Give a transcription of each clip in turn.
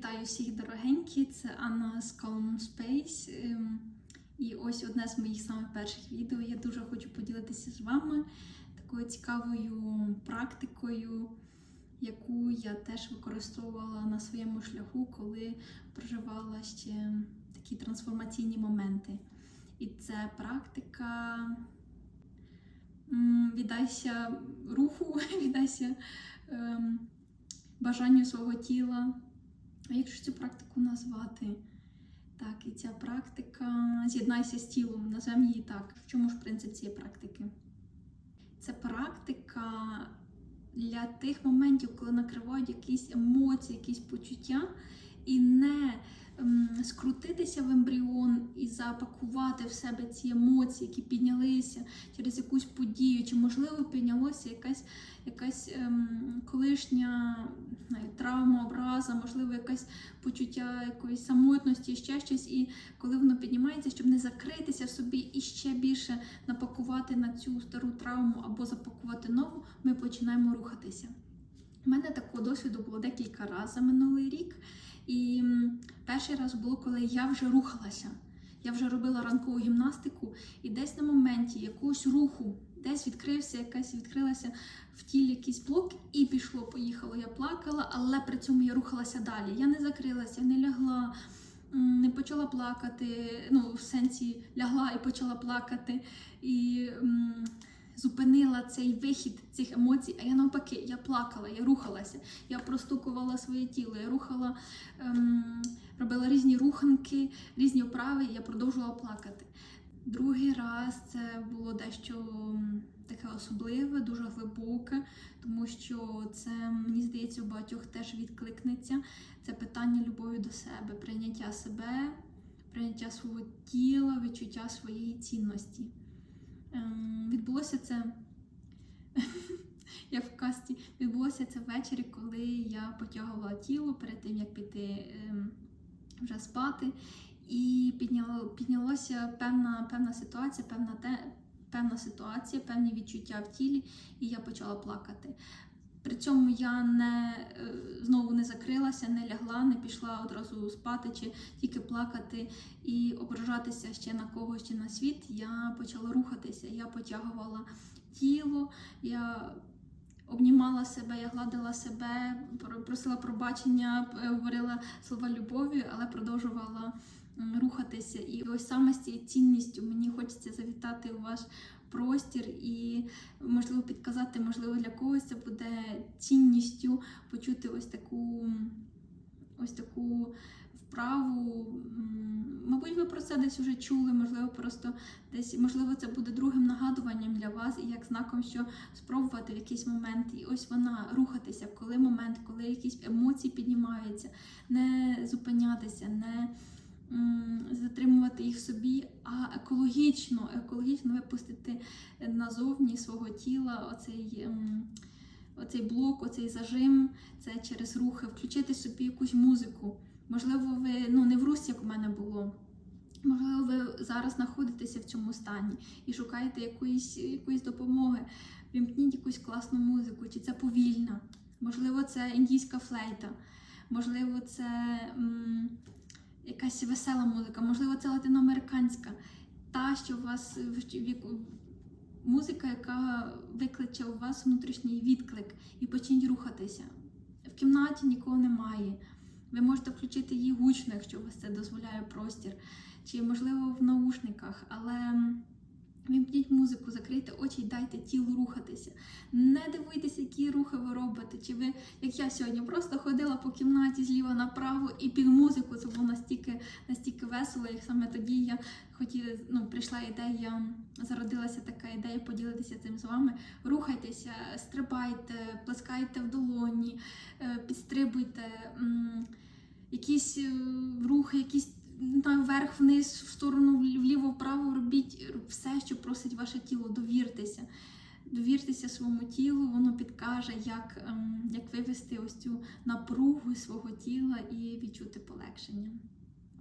Вітаю всіх дорогенькі, це Анна з Calm Space. Ем, І ось одне з моїх самих перших відео. Я дуже хочу поділитися з вами такою цікавою практикою, яку я теж використовувала на своєму шляху, коли проживала ще такі трансформаційні моменти. І це практика віддайся руху, віддайся ем, бажанню свого тіла. А якщо цю практику назвати? Так, і ця практика з'єднайся з тілом, назвемо її так. В чому ж принцип цієї практики? Це практика для тих моментів, коли накривають якісь емоції, якісь почуття, і не ем, в ембріон і запакувати в себе ці емоції, які піднялися через якусь подію, чи, можливо, піднялося якась, якась ем, колишня не травма, образа, можливо, якесь почуття якоїсь самотності, ще щось. І коли воно піднімається, щоб не закритися в собі і ще більше напакувати на цю стару травму або запакувати нову, ми починаємо рухатися. У мене такого досвіду було декілька разів за минулий рік. І перший раз було, коли я вже рухалася. Я вже робила ранкову гімнастику, і десь на моменті якогось руху, десь відкрився, якась відкрилася в тілі якийсь блок, і пішло, поїхало. Я плакала, але при цьому я рухалася далі. Я не закрилася, не лягла, не почала плакати. Ну, в сенсі лягла і почала плакати. І зупинила цей вихід цих емоцій. А я навпаки, я плакала, я рухалася, я простукувала своє тіло, я рухала, ем, робила різні руханки, різні вправи, і я продовжувала плакати. Другий раз це було дещо таке особливе, дуже глибоке, тому що це, мені здається, у багатьох теж відкликнеться. Це питання любові до себе, прийняття себе, прийняття свого тіла, відчуття своєї цінності. Ем, відбулося це. Я в касті відбулося це ввечері, коли я потягувала тіло перед тим, як піти ем, вже спати. І підняло, піднялося певна, певна ситуація, певна, те, певна ситуація, певні відчуття в тілі, і я почала плакати. При цьому я не е, знову не закрилася, не лягла, не пішла одразу спати чи тільки плакати і ображатися ще на когось чи на світ. Я почала рухатися, я потягувала тіло, я обнімала себе, я гладила себе, просила пробачення, е, говорила слова любові, але продовжувала рухатися. І ось саме з цією цінністю мені хочеться завітати у ваш простір і, можливо, підказати, можливо, для когось це буде цінністю почути ось таку, ось таку вправу. Мабуть, ви про це десь вже чули, можливо, просто десь, можливо, це буде другим нагадуванням для вас і як знаком, що спробувати в якийсь момент. І ось вона рухатися, коли момент, коли якісь емоції піднімаються, не зупинятися, не затримувати їх в собі, а екологічно, екологічно випустити назовні свого тіла оцей. Оцей блок, оцей зажим, це через рухи, включити собі якусь музику. Можливо, ви ну не в русі, як у мене було. Можливо, ви зараз знаходитеся в цьому стані і шукаєте якоїсь, якоїсь допомоги. Вімкніть якусь класну музику, чи це повільна, можливо, це індійська флейта, можливо, це м, якась весела музика, можливо, це латиноамериканська. Та, що у вас музика, яка викличе у вас внутрішній відклик і почніть рухатися. В кімнаті нікого немає. Ви можете включити її гучно, якщо у вас це дозволяє простір, чи можливо в наушниках, але м, вімкніть музику, закрийте очі і дайте тілу рухатися. Не дивуйтеся, які рухи ви робите. Чи ви, як я сьогодні, просто ходила по кімнаті зліва направо і під музику це було настільки, настільки весело, як саме тоді я хотіла, ну, прийшла ідея, зародилася така ідея поділитися цим з вами. Рухайтеся, стрибайте, плескайте в долоні, е, підстрибуйте, якісь е, рухи, якісь знаю, вверх, вниз, в сторону, вліво, вправо робіть все, що просить ваше тіло, довіртеся. Довіртеся своєму тілу, воно підкаже, як, ем, як вивести ось цю напругу свого тіла і відчути полегшення.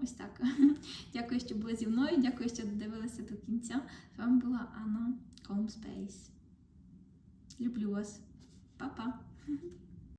Ось так. Дякую, що були зі мною. Дякую, що додивилися до кінця. З вами була Анна Space. Люблю вас. Па-па.